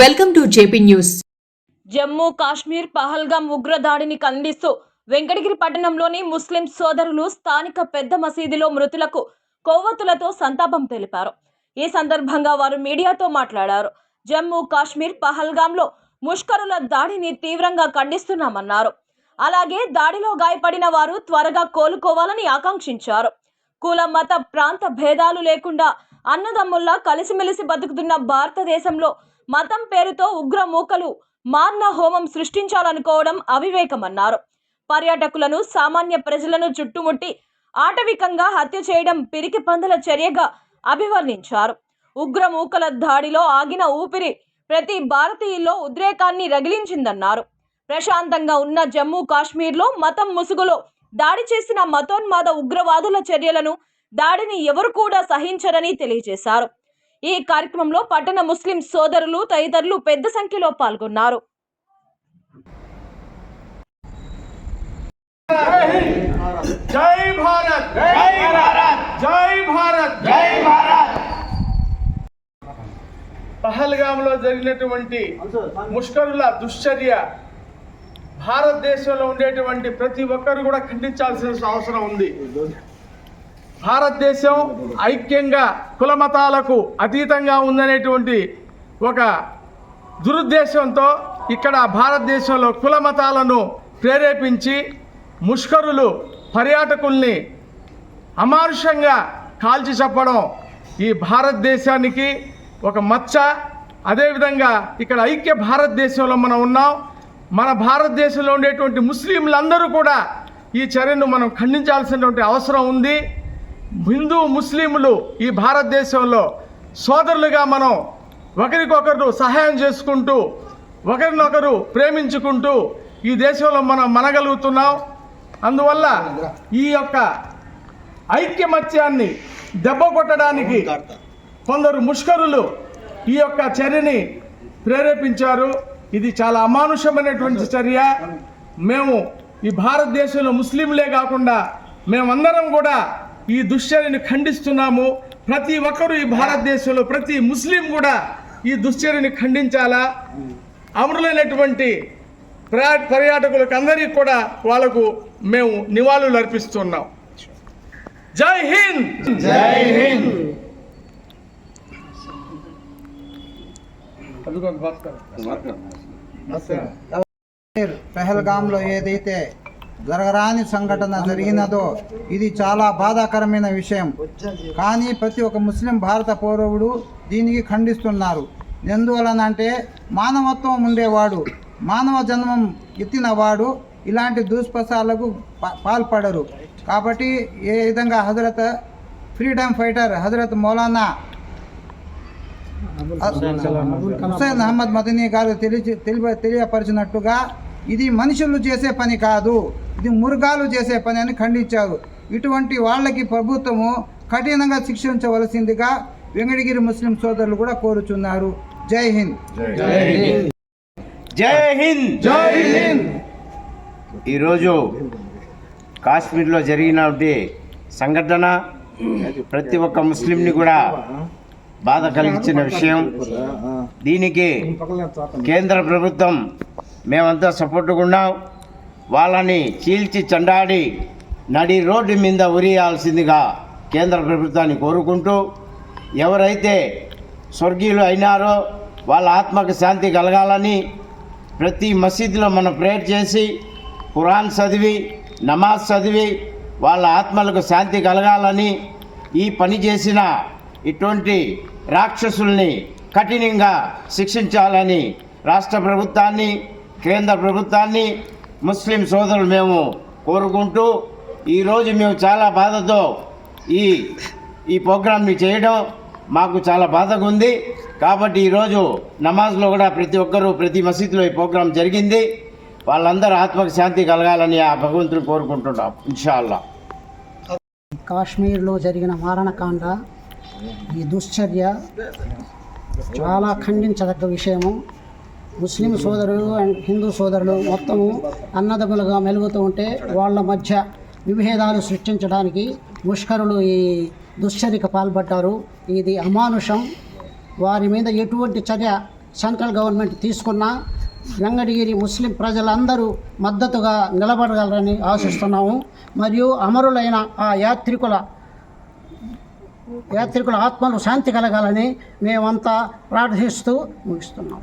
Welcome to JP news. Jammu Kashmir Pahalgam ఉగ్రదాడిని ఖండిస్తూ వెంకటగిరి పట్టణంలోని ముస్లిం సోదరులు స్థానిక పెద్ద మసీదులో మృతులకు కొవ్వొత్తులతో సంతాపం తెలిపారు. ఈ సందర్భంగా వారు మీడియాతో మాట్లాడారు. జమ్మూ కాశ్మీర్ పహల్గాంలో ముష్కరుల దాడిని తీవ్రంగా ఖండిస్తున్నామన్నారు. అలాగే దాడిలో గాయపడిన వారు త్వరగా కోలుకోవాలని ఆకాంక్షించారు. కుల మత ప్రాంత భేదాలు లేకుండా అన్నదమ్ముల్లా కలిసిమెలిసి బతుకుతున్న భారతదేశంలో మతం పేరుతో ఉగ్ర మూకలు మారణ హోమం సృష్టించాలనుకోవడం అవివేకమన్నారు. పర్యాటకులను సామాన్య ప్రజలను చుట్టుముట్టి ఆటవికంగా హత్య చేయడం పిరికి పందుల చర్యగా అభివర్ణించారు. ఉగ్ర మూకల దాడిలో ఆగిన ఊపిరి ప్రతి భారతీయుల్లో ఉద్రేకాన్ని రగిలించిందన్నారు. ప్రశాంతంగా ఉన్న జమ్మూ కాశ్మీర్లో మతం ముసుగులో దాడి చేసిన మతోన్మాద ఉగ్రవాదుల చర్యలను దాడిని ఎవరు కూడా సహించరని తెలియజేశారు. ఈ కార్యక్రమంలో పట్టణ ముస్లిం సోదరులు తదితరులు పెద్ద సంఖ్యలో పాల్గొన్నారు. జై భారత్! జై భారత్! జై భారత్! జై భారత్! పహల్గాంలో జరిగినటువంటి ముష్కరుల దుశ్చర్య భారతదేశంలో ఉండేటువంటి ప్రతి ఒక్కరు కూడా ఖండించాల్సిన అవసరం ఉంది. భారతదేశం ఐక్యంగా కులమతాలకు అతీతంగా ఉందనేటువంటి ఒక దురుద్దేశంతో ఇక్కడ భారతదేశంలో కుల మతాలను ప్రేరేపించి ముష్కరులు పర్యాటకుల్ని అమానుషంగా కాల్చి చెప్పడం ఈ భారతదేశానికి ఒక మచ్చ. అదేవిధంగా ఇక్కడ ఐక్య భారతదేశంలో మనం ఉన్నాం. మన భారతదేశంలో ఉండేటువంటి ముస్లింలందరూ కూడా ఈ చర్యను మనం ఖండించాల్సినటువంటి అవసరం ఉంది. హిందూ ముస్లింలు ఈ భారతదేశంలో సోదరులుగా మనం ఒకరికొకరు సహాయం చేసుకుంటూ ఒకరినొకరు ప్రేమించుకుంటూ ఈ దేశంలో మనం మనగలుగుతున్నాం. అందువల్ల ఈ యొక్క ఐక్యమత్యాన్ని దెబ్బ కొట్టడానికి కొందరు ముష్కరులు ఈ యొక్క చర్యని ప్రేరేపించారు. ఇది చాలా అమానుషమైనటువంటి చర్య. మేము ఈ భారతదేశంలో ముస్లింలే కాకుండా మేమందరం కూడా ఈ దుశ్చర్యని ఖండిస్తున్నాము. ప్రతి ఒక్కరూ ఈ భారతదేశంలో ప్రతి ముస్లిం కూడా ఈ దుశ్చర్యని ఖండించాలా? అమరులైనటువంటి పర్యా- పర్యాటకులకు అందరికీ కూడా వాళ్ళకు మేము నివాళులు అర్పిస్తున్నాం. జై హింద్! జై హింద్! పెహల్గాంలో ఏదైతే జరగరాని సంఘటన జరిగినదో ఇది చాలా బాధాకరమైన విషయం. కానీ ప్రతి ఒక్క ముస్లిం భారత పౌరవుడు దీనికి ఖండిస్తున్నారు. ఎందువలనంటే మానవత్వం ఉండేవాడు మానవ జన్మం ఎత్తినవాడు ఇలాంటి దుష్ప్రసాలకు పాల్పడరు. కాబట్టి ఏ విధంగా హజరత్ ఫ్రీడమ్ ఫైటర్ హజరత్ మౌలానా హుసేన్ అహ్మద్ మదనీ గారు తెలియ తెలియపరిచినట్టుగా ఇది మనుషులు చేసే పని కాదు. ఇది మృగాలు చేసే పని అని ఖండించారు. ఇటువంటి వాళ్ళకి ప్రభుత్వము కఠినంగా శిక్షించవలసిందిగా వెంకటగిరి ముస్లిం సోదరులు కూడా కోరుచున్నారు. జై హింద్. జై హింద్. జై హింద్. ఈరోజు కాశ్మీర్లో జరిగినటువంటి సంఘటన ప్రతి ఒక్క ముస్లింని కూడా బాధ కలిగించిన విషయం. దీనికి కేంద్ర ప్రభుత్వం మేమంతా సపోర్టుగా ఉన్నాం. వాళ్ళని చీల్చి చండాడి నడి రోడ్డు మీద ఉరియాల్సిందిగా కేంద్ర ప్రభుత్వాన్ని కోరుకుంటూ ఎవరైతే స్వర్గీయులు అయినారో వాళ్ళ ఆత్మకు శాంతి కలగాలని ప్రతి మసీదులో మనం ప్రేయర్ చేసి ఖురాన్ చదివి నమాజ్ చదివి వాళ్ళ ఆత్మలకు శాంతి కలగాలని ఈ పని చేసిన ఇటువంటి రాక్షసుల్ని కఠినంగా శిక్షించాలని రాష్ట్ర ప్రభుత్వాన్ని కేంద్ర ప్రభుత్వాన్ని ముస్లిం సోదరులు మేము కోరుకుంటూ ఈరోజు మేము చాలా బాధతో ఈ ఈ ప్రోగ్రామ్ని చేయడం మాకు చాలా బాధగా ఉంది. కాబట్టి ఈరోజు నమాజ్లో కూడా ప్రతి ఒక్కరూ ప్రతి మసీదులో ఈ ప్రోగ్రాం జరిగింది. వాళ్ళందరూ ఆత్మకు శాంతి కలగాలని ఆ భగవంతుని కోరుకుంటున్నాం. ఇన్షాల్లా. కాశ్మీర్లో జరిగిన మారణకాండ ఈ దుశ్చర్య చాలా ఖండించదగ్గ విషయము. ముస్లిం సోదరులు అండ్ హిందూ సోదరులు మొత్తము అన్నదమ్ములుగా మెలుగుతూ ఉంటే వాళ్ళ మధ్య విభేదాలు సృష్టించడానికి ముష్కరులు ఈ దుశ్చర్యక పాల్పడ్డారు. ఇది అమానుషం. వారి మీద ఎటువంటి చర్య సెంట్రల్ గవర్నమెంట్ తీసుకున్నా వెంగటగిరి ముస్లిం ప్రజలందరూ మద్దతుగా నిలబడగలరని ఆశిస్తున్నాము. మరియు అమరులైన ఆ యాత్రికుల యాత్రికుల ఆత్మలు శాంతి కలగాలని మేమంతా ప్రార్థిస్తూ ముగిస్తున్నాం.